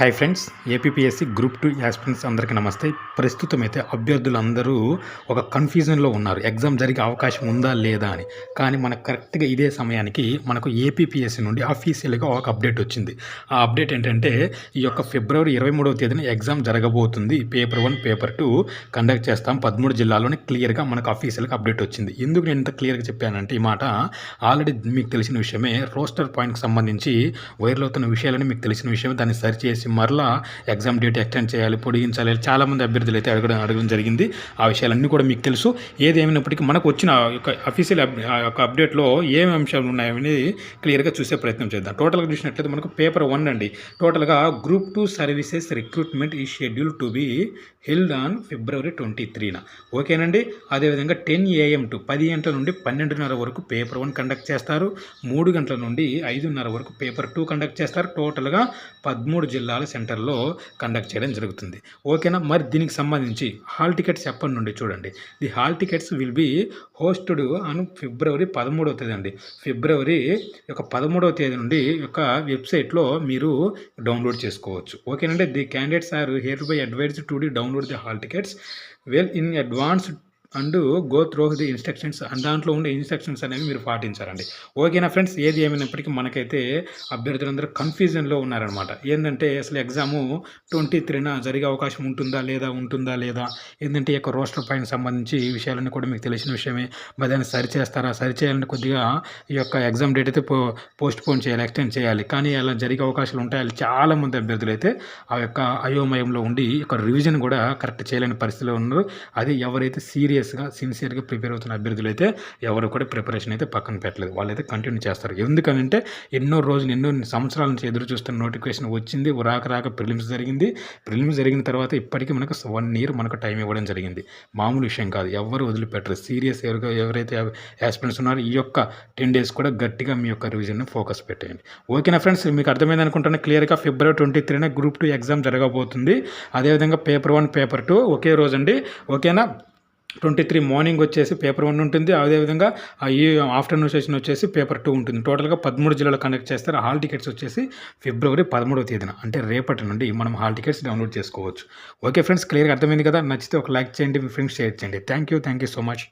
Hi friends APSC group two aspirants అందరికీ నమస్తే. ప్రస్తుతం అయితే అభ్యర్థులందరూ ఒక కన్ఫ్యూజన్లో ఉన్నారు. ఎగ్జామ్ జరిగే అవకాశం ఉందా లేదా అని. కానీ మనకు కరెక్ట్గా ఇదే సమయానికి మనకు ఏపీఎస్సి నుండి అఫీషియల్గా ఒక అప్డేట్ వచ్చింది. ఆ అప్డేట్ ఏంటంటే ఈ యొక్క ఫిబ్రవరి ఇరవై మూడవ తేదీన ఎగ్జామ్ జరగబోతుంది. Paper one paper two conduct చేస్తాం. పదమూడు జిల్లాల్లోనే క్లియర్గా మనకు అఫీషియల్గా అప్డేట్ వచ్చింది. ఎందుకు నేను ఇంత క్లియర్గా చెప్పానంటే ఈ మాట ఆల్రెడీ మీకు తెలిసిన విషయమే. రోస్టర్ పాయింట్కి సంబంధించి వైరల్ అవుతున్న విషయాలని మీకు తెలిసిన విషయమే. దాన్ని సరి చేసి మరలా ఎగ్జామ్ డేట్ ఎక్స్టెండ్ చేయాలి పొడిగించాలి చాలామంది అభ్యర్థులు అయితే అడగడం అడగడం జరిగింది. ఆ విషయాలన్నీ కూడా మీకు తెలుసు. ఏది మనకు వచ్చిన యొక్క అఫీషియల్ యొక్క అప్డేట్లో ఏమేమి అంశాలు ఉన్నాయని క్లియర్గా చూసే ప్రయత్నం చేద్దాం. టోటల్గా చూసినట్లయితే మనకు పేపర్ వన్ అండి. టోటల్గా గ్రూప్ టూ సర్వీసెస్ రిక్రూట్మెంట్ ఈ schedule to be held on February twenty త్రీన ఓకేనండి? అదేవిధంగా టెన్ ఏఎం టు పది గంటల నుండి పన్నెండున్నర వరకు పేపర్ వన్ కండక్ట్ చేస్తారు. మూడు గంటల నుండి ఐదున్నర వరకు పేపర్ టూ కండక్ట్ చేస్తారు. టోటల్గా పదమూడు జిల్లాలు సెంటర్లో కండక్ట్ చేయడం జరుగుతుంది. ఓకేనా? మరి దీనికి సంబంధించి హాల్ టికెట్స్ ఎప్పటి నుండి చూడండి. The hall tickets will be hosted on February పదమూడవ తేదీ అండి. ఫిబ్రవరి యొక్క పదమూడవ తేదీ నుండి యొక్క వెబ్సైట్లో మీరు డౌన్లోడ్ చేసుకోవచ్చు. ఓకేనండి? The candidates are hereby advise to the download the hall tickets. Well in advance and go through the instructions. And దాంట్లో ఉండే ఇన్స్ట్రక్షన్స్ అనేవి మీరు పాటించాలండి ఓకేనా ఫ్రెండ్స్ ఏది ఏమైనప్పటికీ మనకైతే అభ్యర్థులందరూ కన్ఫ్యూజన్లో ఉన్నారనమాట ఏంటంటే అసలు ఎగ్జాము ట్వంటీ త్రీన జరిగే అవకాశం ఉంటుందా లేదా ఉంటుందా లేదా? ఏంటంటే ఈ యొక్క రోస్టర్ పైన సంబంధించి ఈ విషయాలన్నీ కూడా మీకు తెలిసిన విషయమే. మరి దాన్ని సరి సరిచేయాలని చేయాలని కొద్దిగా ఈ యొక్క ఎగ్జామ్ డేట్ అయితే పో పోస్ట్ పోన్ చేయాలి ఎక్స్టెండ్ చేయాలి. కానీ అలా జరిగే అవకాశాలు ఉంటాయి. చాలామంది అభ్యర్థులు అయితే ఆ యొక్క అయోమయంలో ఉండి ఈ యొక్క రివిజన్ కూడా కరెక్ట్ చేయలేని పరిస్థితిలో ఉన్నారు. అది ఎవరైతే సీరియస్గా సిన్సియర్గా ప్రిపేర్ అవుతున్న అభ్యర్థులు అయితే ఎవరు కూడా ప్రిపరేషన్ అయితే పక్కన పెట్టలేదు. వాళ్ళైతే కంటిన్యూ చేస్తారు. ఎందుకంటే ఎన్నో రోజులు ఎన్నో సంవత్సరాల నుంచి ఎదురు చూస్తున్న నోటిఫికేషన్ వచ్చింది. రాక రాక ప్రిలిమ్స్ జరిగింది. ప్రిలిమ్స్ జరిగిన తర్వాత ఇప్పటికీ మనకు వన్ ఇయర్ మనకు టైం ఇవ్వడం జరిగింది. మామూలు విషయం కాదు. ఎవరు వదిలిపెట్టరు. సీరియస్ ఎవరిగా ఎవరైతే యాస్పిరెంట్స్ ఉన్నారో ఈ యొక్క టెన్ డేస్ కూడా గట్టిగా మీ యొక్క రివిజన్ని ఫోకస్ పెట్టేయండి. ఓకేనా ఫ్రెండ్స్ మీకు అర్థమైంది అనుకుంటున్నా క్లియర్గా ఫిబ్రవరి ట్వంటీ త్రీన గ్రూప్ టూ ఎగ్జామ్ జరగబోతుంది. అదేవిధంగా పేపర్ వన్ పేపర్ టూ ఒకే రోజు అండి ఓకేనా ట్వంటీ త్రీ మార్నింగ్ వచ్చేసి పేపర్ వన్ ఉంటుంది. అదేవిధంగా ఈ ఆఫ్టర్నూన్ సెషన్ వచ్చేసి పేపర్ టూ ఉంటుంది. టోటల్గా పదమూడు జిల్లాలో కండక్ట్ చేస్తారు. హాల్ టికెట్స్ వచ్చేసి ఫిబ్రవరి పదమూడవ తేదీన అంటే రేపటి నుండి మనం హాల్ టికెట్స్ డౌన్లోడ్ చేసుకోవచ్చు. ఓకే ఫ్రెండ్స్ క్లియర్గా అర్థమైంది కదా? నచ్చితే ఒక లైక్ చేయండి మీ ఫ్రెండ్స్ షేర్ చేయండి. Thank you thank you so much